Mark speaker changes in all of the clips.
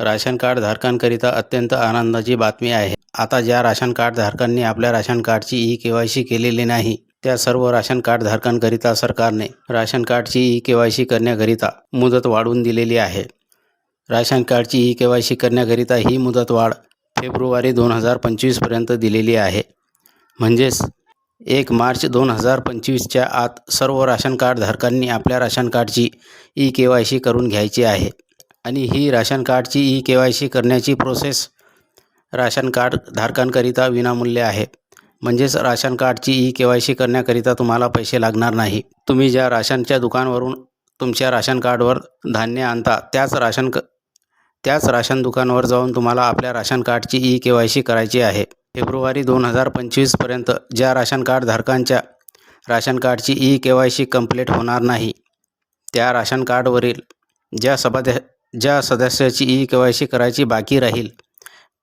Speaker 1: Ration card धारकांकरिता अत्यंत आनंदाची बातमी आहे. आता ज्या राशन कार्ड धारकांनी आपल्या राशन कार्डची ई के वाय सी केलेली नाही त्या सर्व राशन कार्ड धारकांकरिता सरकारने राशन कार्डची ई के वाय सी करण्याकरिता मुदत वाढवून दिलेली आहे. राशन कार्डची ई के वाय सी करण्याकरिता ही मुदत वाढ फेब्रुवारी दोन हजार पंचवीसपर्यंत दिलेली आहे. म्हणजेच एक मार्च दोन हजार पंचवीसच्या आत सर्व राशन कार्ड धारकांनी आपल्या राशन कार्डची ई के वाय सी करून घ्यायची आहे. आणि ही राशन कार्डची ई के वाय सी करण्याची प्रोसेस राशन कार्ड धारकांकरिता विनामूल्य आहे. म्हणजेच राशन कार्डची ई के वाय सी करण्याकरिता तुम्हाला पैसे लागणार नाही. तुम्ही ज्या राशनच्या दुकानवरून तुमच्या राशन कार्डवर धान्य आणता त्याच राशन क त्याच राशन दुकानावर जाऊन तुम्हाला आपल्या राशन कार्डची ई के वाय सी करायची आहे. फेब्रुवारी दोन हजार पंचवीसपर्यंत ज्या राशन कार्ड धारकांच्या राशन कार्डची E K Y C complete होणार नाही त्या राशन कार्डवरील ज्या सभाध्या ज्या सदस्याची ई के वाय सी करायची बाकी राहील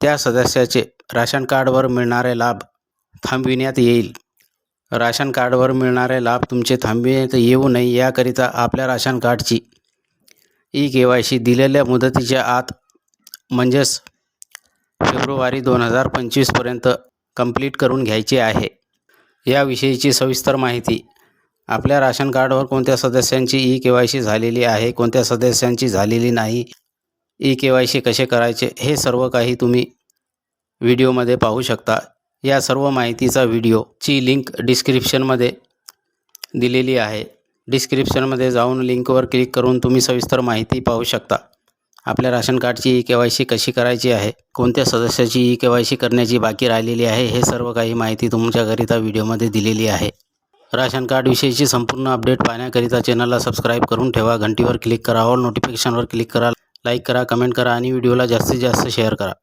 Speaker 1: त्या सदस्याचे राशन कार्डवर मिळणारे लाभ थांबविण्यात येईल. राशन कार्डवर मिळणारे लाभ तुमचे थांबविण्यात येऊ नये याकरिता आपल्या राशन कार्डची ई के वाय सी दिलेल्या मुदतीच्या आत म्हणजेच फेब्रुवारी दोन हजार पंचवीसपर्यंत कंप्लीट करून घ्यायची आहे. याविषयीची सविस्तर माहिती आपल्या राशन कार्डवर कोणत्या सदस्यांची ई के वाय सी झालेली आहे कोणत्या सदस्यांची झालेली नाही ई के वाय सी कसे करायचे हे सर्व काही तुम्ही व्हिडिओमध्ये पाहू शकता. या सर्व माहितीचा व्हिडिओची लिंक डिस्क्रिप्शनमध्ये दिलेली आहे. डिस्क्रिप्शनमध्ये जाऊन लिंकवर क्लिक करून तुम्ही सविस्तर माहिती पाहू शकता. आपल्या राशन कार्डची ई के वाय सी कशी करायची आहे कोणत्या सदस्याची ई के वाय सी करण्याची बाकी राहिलेली आहे हे सर्व काही माहिती तुमच्याकरिता व्हिडिओमध्ये दिलेली आहे. राशन कार्डविषयीची संपूर्ण अपडेट पाहण्याकरिता चॅनलला सबस्क्राईब करून ठेवा. घंटीवर क्लिक करा. ऑल नोटिफिकेशनवर क्लिक करा. लाईक करा कमेंट करा आणि व्हिडिओला जास्तीत जास्त शेअर करा.